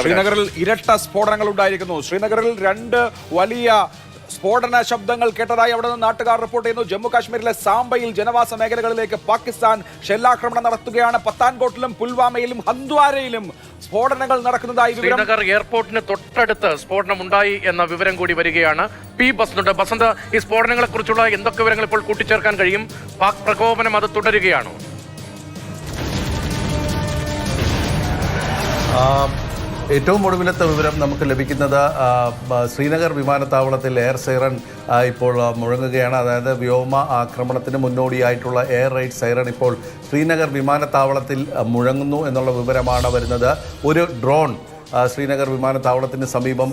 ശ്രീനഗറിൽ ഇരട്ട സ്ഫോടനങ്ങൾ ഉണ്ടായിരിക്കുന്നു. ശ്രീനഗറിൽ രണ്ട് വലിയ സ്ഫോടന ശബ്ദങ്ങൾ കേട്ടതായി അവിടെ നിന്ന് നാട്ടുകാർ റിപ്പോർട്ട് ചെയ്യുന്നു. ജമ്മു കാശ്മീരിലെ സാംബയിൽ ജനവാസ മേഖലകളിലേക്ക് പാകിസ്ഥാൻ ഷെല്ലാക്രമണം നടത്തുകയാണ്. പത്താൻകോട്ടിലും പുൽവാമയിലും ഹന്ദ്വാരയിലും സ്ഫോടനങ്ങൾ നടക്കുന്നതായി വിവരം ശ്രീനഗർ എയർപോർട്ടിന് തൊട്ടടുത്ത് സ്ഫോടനം ഉണ്ടായി എന്ന വിവരം കൂടി വരികയാണ്. പി ബസ്നുണ്ട് ബസന്ത് ഈ സ്ഫോടനങ്ങളെ കുറിച്ചുള്ള എന്തൊക്കെ വിവരങ്ങൾ ഇപ്പോൾ കൂട്ടിച്ചേർക്കാൻ കഴിയും? പാക് പ്രകോപനം അത് തുടരുകയാണോ? ആ, ഏറ്റവും ഒടുവിലത്തെ വിവരം നമുക്ക് ലഭിക്കുന്നത് ശ്രീനഗർ വിമാനത്താവളത്തിൽ എയർ സൈറൺ ഇപ്പോൾ മുഴങ്ങുകയാണ്. അതായത് വ്യോമ ആക്രമണത്തിന് മുന്നോടിയായിട്ടുള്ള എയർ റൈഡ് സൈറൺ ഇപ്പോൾ ശ്രീനഗർ വിമാനത്താവളത്തിൽ മുഴങ്ങുന്നു എന്നുള്ള വിവരമാണ് വരുന്നത്. ഒരു ഡ്രോൺ ശ്രീനഗർ വിമാനത്താവളത്തിന് സമീപം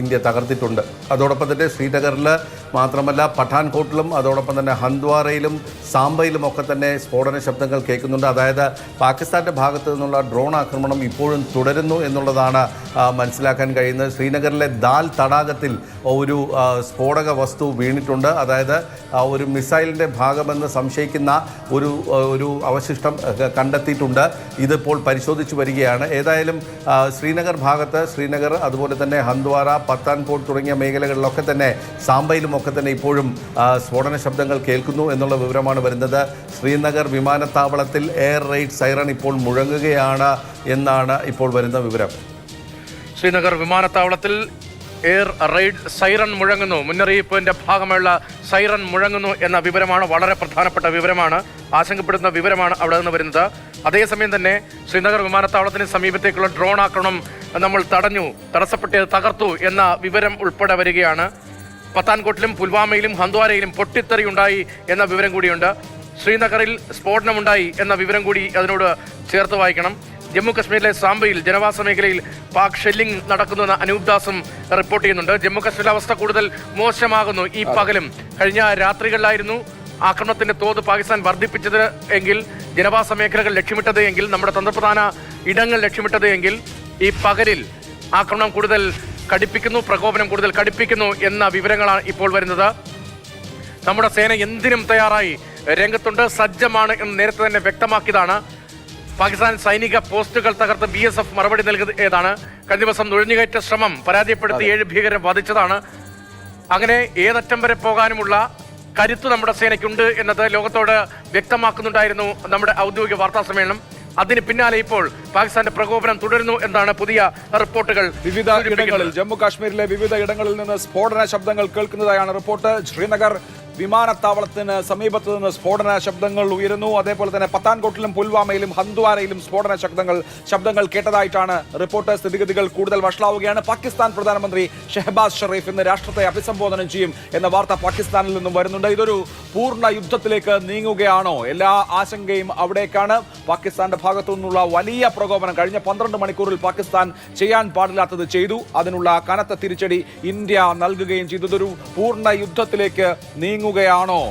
ഇന്ത്യ തകർത്തിട്ടുണ്ട്. അതോടൊപ്പം തന്നെ ശ്രീനഗറിൽ മാത്രമല്ല പഠാൻകോട്ടിലും അതോടൊപ്പം തന്നെ ഹന്ദ്വാരയിലും സാംബയിലും ഒക്കെ തന്നെ സ്ഫോടന ശബ്ദങ്ങൾ കേൾക്കുന്നുണ്ട്. അതായത് പാകിസ്ഥാന്റെ ഭാഗത്തു നിന്നുള്ള ഡ്രോൺ ആക്രമണം ഇപ്പോഴും തുടരുന്നു എന്നുള്ളതാണ് മനസ്സിലാക്കാൻ കഴിയുന്നത്. ശ്രീനഗറിലെ ദാൽ തടാകത്തിൽ ഒരു സ്ഫോടക വസ്തു വീണിട്ടുണ്ട്. അതായത് ഒരു മിസൈലിന്റെ ഭാഗമെന്ന് സംശയിക്കുന്ന ഒരു ഒരു അവശിഷ്ടം കണ്ടെത്തിയിട്ടുണ്ട്. ഇതിപ്പോൾ പരിശോധിച്ചു വരികയാണ്. ഏതായാലും ശ്രീനഗർ ഭാഗത്ത് ശ്രീനഗർ അതുപോലെ തന്നെ ഹന്ദ്വാര പത്താൻകോട്ട് തുടങ്ങിയ മേഖലകളിലൊക്കെ തന്നെ സാമ്പയിലുമൊക്കെ തന്നെ ഇപ്പോഴും സ്ഫോടന ശബ്ദങ്ങൾ കേൾക്കുന്നു എന്നുള്ള വിവരമാണ് വരുന്നത്. ശ്രീനഗർ വിമാനത്താവളത്തിൽ എയർ റെയ്ഡ് സൈറൺ ഇപ്പോൾ മുഴങ്ങുകയാണ് എന്നാണ് ഇപ്പോൾ വരുന്ന വിവരം. ശ്രീനഗർ വിമാനത്താവളത്തിൽ എയർ റെയ്ഡ് സൈറൺ മുഴങ്ങുന്നു. മുന്നറിയിപ്പിന്റെ ഭാഗമായുള്ള സൈറൺ മുഴങ്ങുന്നു എന്ന വിവരമാണ് വളരെ പ്രധാനപ്പെട്ട വിവരമാണ്. ആശങ്കപ്പെടുന്ന വിവരമാണ് അവിടെ നിന്ന് വരുന്നത്. അതേസമയം തന്നെ ശ്രീനഗർ വിമാനത്താവളത്തിന് സമീപത്തേക്കുള്ള ഡ്രോൺ ആക്രമണം നമ്മൾ തടഞ്ഞു തടസ്സപ്പെട്ട് തകർത്തു എന്ന വിവരം ഉൾപ്പെടെ വരികയാണ്. പത്താൻകോട്ടിലും പുൽവാമയിലും ഹന്ദ്വാരയിലും പൊട്ടിത്തെറി ഉണ്ടായി എന്ന വിവരം കൂടിയുണ്ട്. ശ്രീനഗറിൽ സ്ഫോടനമുണ്ടായി എന്ന വിവരം കൂടി അതിനോട് ചേർത്ത് വായിക്കണം. ജമ്മു കശ്മീരിലെ സാംബയിൽ ജനവാസ മേഖലയിൽ പാക് ഷെല്ലിംഗ് നടക്കുന്നുവെന്ന് അനൂപ് ദാസും റിപ്പോർട്ട് ചെയ്യുന്നുണ്ട്. ജമ്മു കശ്മീരിലെ അവസ്ഥ കൂടുതൽ മോശമാകുന്നു. ഈ പകലും കഴിഞ്ഞ രാത്രികളിലായിരുന്നു ആക്രമണത്തിന്റെ തോത് പാകിസ്ഥാൻ വർദ്ധിപ്പിച്ചത് എങ്കിൽ ജനവാസ മേഖലകൾ ലക്ഷ്യമിട്ടത് എങ്കിൽ നമ്മുടെ തന്ത്രപ്രധാന ഇടങ്ങൾ ലക്ഷ്യമിട്ടത് എങ്കിൽ ഈ പകലിൽ ആക്രമണം കൂടുതൽ കടുപ്പിക്കുന്നു പ്രകോപനം കൂടുതൽ കടുപ്പിക്കുന്നു എന്ന വിവരങ്ങളാണ് ഇപ്പോൾ വരുന്നത്. നമ്മുടെ സേന എന്തിനും തയ്യാറായി രംഗത്തുണ്ട്. സജ്ജമാണ് എന്ന് നേരത്തെ തന്നെ വ്യക്തമാക്കിയതാണ്. പാകിസ്ഥാൻ സൈനിക പോസ്റ്റുകൾ തകർത്ത് ബി എസ് എഫ് മറുപടി നൽകിയതാണ് കഴിഞ്ഞ ദിവസം നുഴഞ്ഞുകയറ്റ ശ്രമം പരാജയപ്പെടുത്തി ഏഴ് ഭീകരരെ വധിച്ചതാണ് അങ്ങനെ ഏതറ്റം വരെ പോകാനുമുള്ള കരുത്ത് നമ്മുടെ സേനയ്ക്കുണ്ട് എന്നത് ലോകത്തോട് വ്യക്തമാക്കുന്നുണ്ടായിരുന്നു നമ്മുടെ ഔദ്യോഗിക വാർത്താ സമ്മേളനം. അതിന് പിന്നാലെ ഇപ്പോൾ പാകിസ്ഥാന്റെ പ്രകോപനം തുടരുന്നു എന്നാണ് പുതിയ റിപ്പോർട്ടുകൾ വിവിധ ഇടങ്ങളിൽ ജമ്മു കാശ്മീരിലെ വിവിധ ഇടങ്ങളിൽ നിന്ന് സ്ഫോടന ശബ്ദങ്ങൾ കേൾക്കുന്നതായാണ് റിപ്പോർട്ട്. ശ്രീനഗർ വിമാനത്താവളത്തിന് സമീപത്തു നിന്ന് സ്ഫോടന ശബ്ദങ്ങൾ ഉയരുന്നു. അതേപോലെ തന്നെ പത്താൻകോട്ടിലും പുൽവാമയിലും ഹന്ദ്വാരയിലും സ്ഫോടന ശബ്ദങ്ങൾ ശബ്ദങ്ങൾ കേട്ടതായിട്ടാണ് റിപ്പോർട്ട് സ്ഥിതിഗതികൾ കൂടുതൽ വഷളാവുകയാണ്. പാകിസ്ഥാൻ പ്രധാനമന്ത്രി ഷെഹബാസ് ഷെറീഫ് ഇന്ന് രാഷ്ട്രത്തെ അഭിസംബോധന ചെയ്യും എന്ന വാർത്ത പാകിസ്ഥാനിൽ നിന്നും വരുന്നുണ്ട്. ഇതൊരു പൂർണ യുദ്ധത്തിലേക്ക് നീങ്ങുകയാണോ? എല്ലാ ആശങ്കയും അവിടേക്കാണ്. പാകിസ്ഥാന്റെ ഭാഗത്തു നിന്നുള്ള വലിയ പ്രകോപനം കഴിഞ്ഞ പന്ത്രണ്ട് മണിക്കൂറിൽ പാകിസ്ഥാൻ ചെയ്യാൻ പാടില്ലാത്തത് ചെയ്തു. അതിനുള്ള കനത്ത തിരിച്ചടി ഇന്ത്യ നൽകുകയും ചെയ്തതൊരു പൂർണ യുദ്ധത്തിലേക്ക് നീങ്ങുകയാണോ?